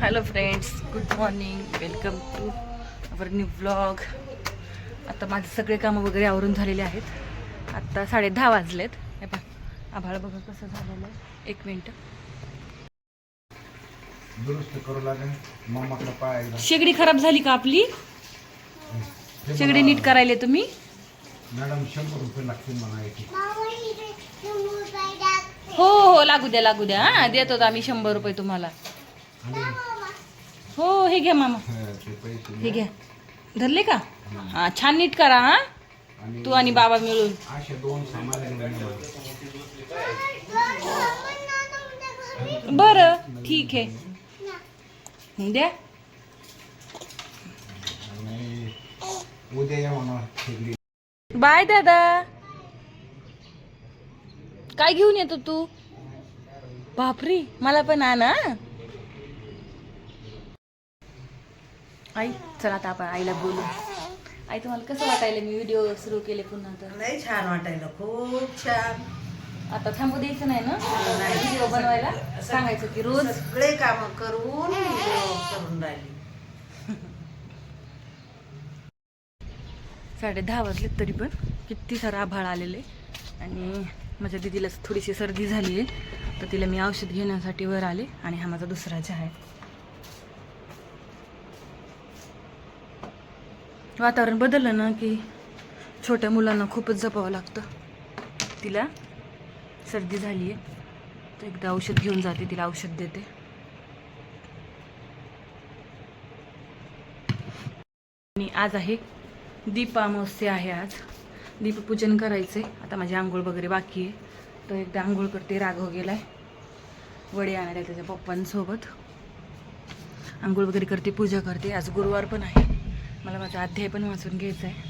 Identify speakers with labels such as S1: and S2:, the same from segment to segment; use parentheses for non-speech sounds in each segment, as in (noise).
S1: Hello friends good morning welcome to our new vlog आता माझे सगळे कामं वगैरे आवरून झालेले आहेत. आत्ता साडे दहा वाजलेत. हे पहा आभाळ बघा कसं झालेलं आहे. एक मिनटं.
S2: दुरुस्त करू लागेल. पाय
S1: शेगडी खराब झाली का आपली? शेगडी नीट करायला तुम्ही?
S2: मॅडम शंभर रुपये लागतील मला
S1: हो हो लागू द्या लागू द्या. हा देतो आम्ही शंभर रुपये तुम्हाला. हो हे घ्या मामा.
S2: हे, ते पैसे
S1: हे घ्या. धरले का? हा. छान नीट करा हा.
S2: आणि
S1: तू आणि बाबा मिळून.
S2: असे दोन सामान घेऊन ये मला.
S1: बरं ठीक आहे. द्या.
S2: आणि उद्या या म्हणा शेगडी
S1: बाय दादा. काय घेऊन येतो तू? बापरी मला पण आण हा. आई चला आता आपण आईला बोलू. आई तुम्हाला कसं वाटायला मी व्हिडिओ सुरू केले पुन्हा तर?
S3: लय छान वाटायला खूप छान.
S1: आता थांबू द्यायचं नाही ना? व्हिडिओ बनवायला सांगायचं की रोज
S3: सगळे काम करून करून राहिली.
S1: साडे दहा वाजले तरी पण. किती सारं आभाळ आलेले आणि माझ्या दिदीला थोडीशी सर्दी झाली आहे. तर तिला मी औषध घेण्यासाठी वर आले आणि हा माझा दुसरा चहा आहे. वातावरण बदललं ना की छोट्या मुलांना खूपच जपावं लागतं. तिला सर्दी झाली आहे तर एकदा औषध घेऊन जाते तिला औषध देते. आणि आज आहे दीपामावस्या आहे आज. दीपपूजन करायचे आता माझी आंघोळ वगैरे बाकी आहे. तर एकदा आंघोळ करते राघव गेलाय. वडे आणणार त्याच्या पप्पांसोबत. आंघोळ वगैरे करते पूजा करते. आज गुरुवार पण आहे. मला माझा अध्याय पण वाचून घ्यायचा आहे.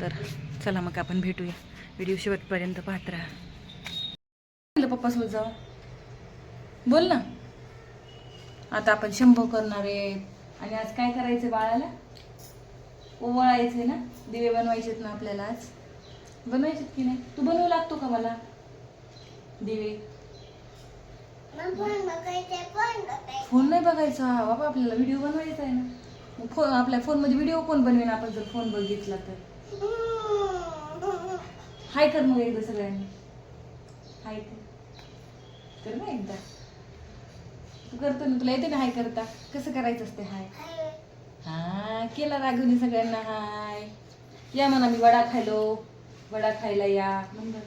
S1: तर चला मग आपण भेटूया. व्हिडिओ शेवटपर्यंत पाहत राहा. पप्पासोबत जाऊ. बोल ना. आता आपण शंभू करणार आहे. आणि आज काय करायचं बाळाला? ओवाळायचे ना. दिवे बनवायचेत ना आपल्याला आज. बनवायचेत की नाही? तू बनवू लागतो का मला? दिवे. फोन नाही बघायचा. बाबा आपल्याला व्हिडिओ बनवायचा आहे ना. मग फोन आपल्या फोनमध्ये व्हिडिओ कोण बनवेन? आपण जर फोन बघितला तर. हाय कर मग एकदा सगळ्यांनी. हाय कर. कर ना एकदा. तू करतो ना तुला येते ना हाय करता? कसं करायचं असते हाय हा केला राघवनी सगळ्यांना हाय या म्हणा मी वडा खायलो. वडा खायला या. म्हण बोल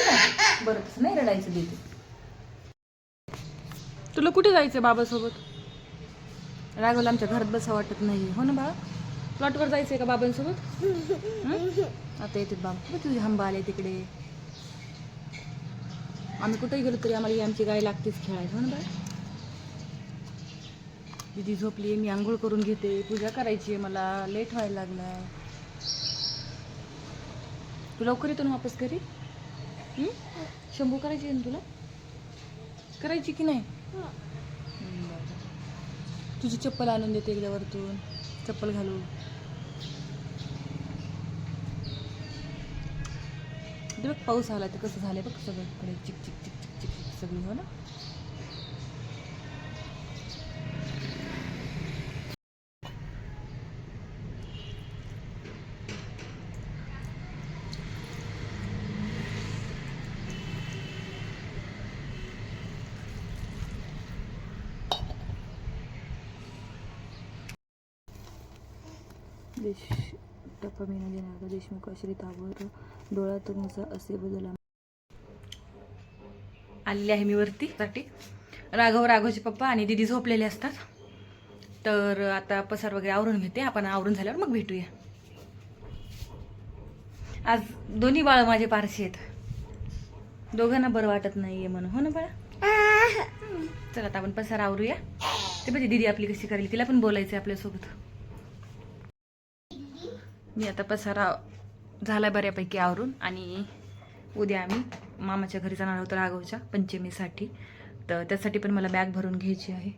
S1: ना. बरं तसं नाही रडायचं देते. तुला कुठे जायचं बाबासोबत? राघवला आमच्या घरात बसा वाटत नाही. हो ना बाबा प्लॉटवर जायचंय का बाबांसोबत? हं? आता येते बाबा. तुझी हंबा आले तिकडे? आम्ही कुठेही गेलो तरी आम्हाला ही आमची गाय लागतेच खेळायला. हो ना बाबा दिदी झोपली मी आंघोळ करून घेते. पूजा करायची आहे मला. लेट व्हायला लागलाय. तू लवकर येतो ना वापस घरी? हं? शंभू करायची आहे ना तुला? करायची की नाही? हं, बरं. तुझी चप्पल आणून देते एकदा वरतून. चप्पल घालू बघ पाऊस आला तर कसं झालं बघ सगळं चिक चिक चिक चिक चिक चिक सगळी हो ना? देश टप्पा मीना देणार देशमुख आश्रितावर डोळ्यातूनचा असे बदल आलेली आहे मी वरती. साठी. राघव राघवचे पप्पा आणि दिदी झोपलेले असतात. तर आता पसार वगैरे आवरून घेते. आपण आवरून झाल्यावर मग भेटूया. आज दोन्ही बाळ माझे पारशी आहेत. दोघांना बरं वाटत नाहीये म्हणून. हो ना बाळा? चला आता आपण पसार आवरूया. ते म्हणजे दिदी आपली कशी करेल तिला पण बोलायचं आहे आपल्यासोबत. मी आता पसारा झाला बऱ्यापैकी आवरून आणि उद्या आम्ही मामाच्या घरी जाणार आहोत राघवच्या पंचमीसाठी. तर त्यासाठी पण मला बॅग भरून घ्यायची आहे.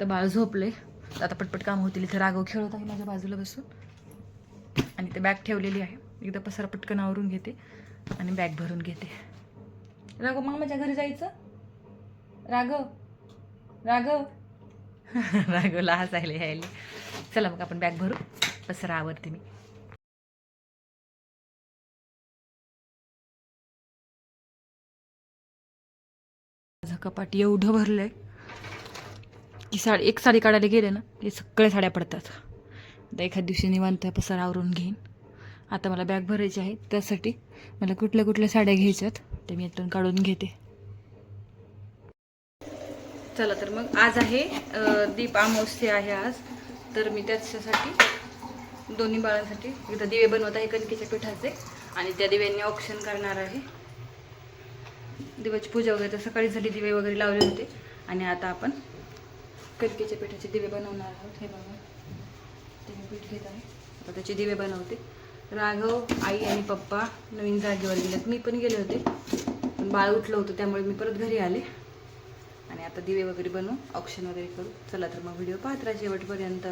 S1: तर बाळ झोपले तर आता पटपट काम होतील. इथं राघव खेळत आहे माझ्या बाजूला बसून. आणि ते बॅग ठेवलेली आहे. एकदा पसारा पटकन आवरून घेते आणि बॅग भरून घेते. राघव मामाच्या घरी जायचं? राघव राघव. (laughs) राघवला हसायला यायले चला मग आपण बॅग भरू. पसरा आवडते मी. कपाट एवढं आहे की साडी एक साडी काढायला गेले ना हे सगळ्या साड्या पडतात. आता एखाद दिवशी निवांत पसार आवरून घेईन. आता मला बॅग भरायची आहे त्यासाठी मला कुठल्या कुठल्या साड्या घ्यायच्यात ते मी यातून काढून घेते. चला तर मग आज आहे दीप अमावस्या आहे आज. तर मी त्याच्यासाठी दोन्ही बाळांसाठी इथं दिवे बनवत आहे कणकेच्या पिठाचे. आणि त्या दिव्यांनी ऑप्शन करणार आहे. दिव्याची पूजा वगैरे तर सकाळी झाली दिवे वगैरे लावले होते. आणि आता आपण कणकेच्या पिठाचे दिवे बनवणार आहोत. हे बघा. ते मी पीठ घेत आहे. आता त्याचे दिवे बनवते. राघव आई आणि पप्पा नवीन जागेवर गेल्यात मी पण गेले होते. पण बाळ उठलं होतं त्यामुळे मी परत घरी आले. आणि आता दिवे वगैरे बनवू ऑप्शन वगैरे करू. चला तर मग व्हिडिओ पाहत राहा शेवटपर्यंत.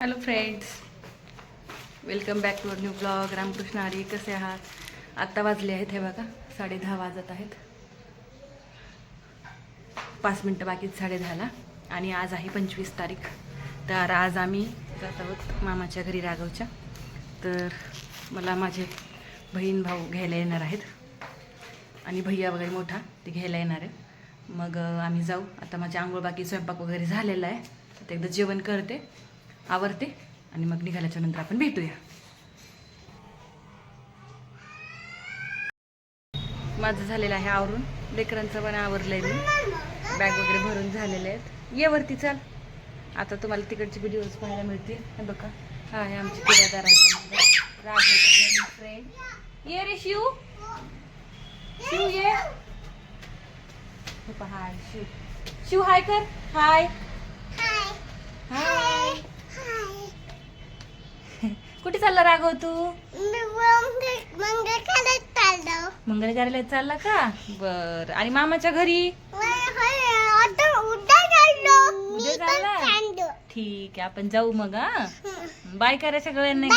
S1: Hello friends welcome back to our new blog Ramkrishna Hari कसे आहात? आत्ता वाजले आहेत हे बघा. साडे दहा वाजत आहेत. पाच मिनटं बाकीच साडे दहाला. आणि आज आहे पंचवीस तारीख. तर आज आम्ही जात आहोत मामाच्या घरी राघवच्या. तर मला माझे बहीण भाऊ घ्यायला येणार आहेत. आणि भैया वगैरे मोठा ते घ्यायला येणार आहे मग आम्ही जाऊ. आता माझ्या आंघोळ बाकी स्वयंपाक वगैरे झालेला आहे. आता एकदा जेवण करते. आवरते आणि मग निघाल्याच्या नंतर आपण भेटूया. माझं झालेलं आहे आवरून. लेकरांचं पण आवरलंय मी. बॅग वगैरे भरून झालेले आहेत. ये वरती चल. आता तुम्हाला तिकडचे व्हिडिओज पाहायला मिळतील. हे बघा. हा आहे आमची किरादारांचा फ्रेंड ये रे शिव. शिव ये. हे हाय शिव. शिव हाय कर. हाय. हाय. कुठे चालला राघव तू? मंगल कार्यालयात चालला. का? बर. आणि मामाच्या घरी? उद्या चालला. ठीक आहे आपण जाऊ मग हा? बाय करा सगळ्यांना.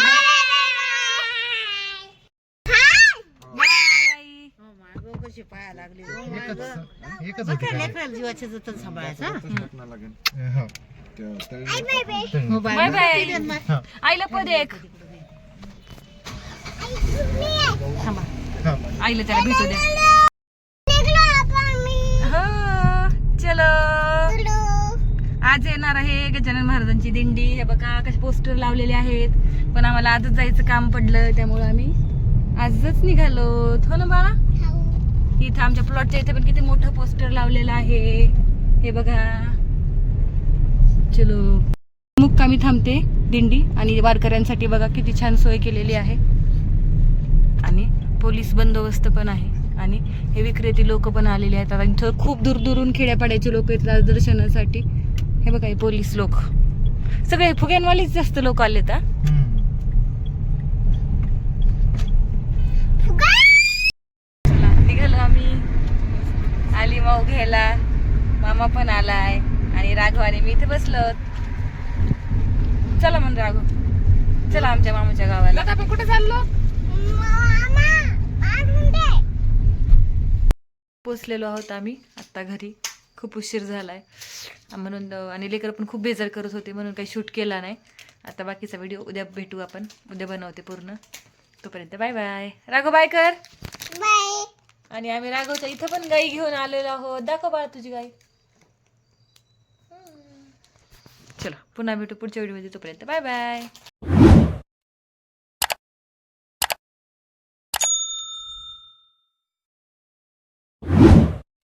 S3: कशी पाया लागली जीवाचे जतन सांभाळायचं हा?
S1: Bye bye. आईला पद एक. आईला त्याला भेटू द्या. हो चलो. आज येणार आहे गजानन महाराजांची दिंडी. हे बघा कसे पोस्टर लावलेले आहेत. पण आम्हाला आजच जायचं काम पडलं त्यामुळे आम्ही आजच निघालो. हो ना बाळा? इथं आमच्या प्लॉटच्या इथे पण किती मोठं पोस्टर लावलेलं आहे. हे बघा. चलो. मुक्कामी थांबते दिंडी आणि वारकऱ्यांसाठी बघा किती छान सोय केलेली आहे. आणि पोलीस बंदोबस्त पण आहे. आणि हे विक्रेते लोक पण आलेले आहेत. आता इथं खूप दूरदूरून खेड्यापाड्याचे लोक येतात दर्शनासाठी. हे बघा हे पोलीस लोक. सगळे फुग्यांवालेच जास्त लोक आले हा? निघालो आम्ही. आली माऊ घ्यायला. मामा पण आलाय. आणि राघव आणि मी इथे बसलो. चला म्हण राघव. चला आमच्या मामाच्या गावाला. आपण कुठे चाललो? पोचलेलो आहोत आम्ही आत्ता घरी. खूप उशीर झालाय. म्हणून आणि लेकर पण खूप बेजार करत होते म्हणून काही शूट केला नाही. आता बाकीचा व्हिडिओ उद्या भेटू आपण. उद्या बनवते पूर्ण. तोपर्यंत बाय बाय. राघव बाय कर. आणि आम्ही राघवच्या इथं पण गाई घेऊन आलेलो आहोत. दाखव बाळा तुझी गाई. चला पुन्हा भेटू पुढच्या व्हिडिओमध्ये तोपर्यंत. Bye bye.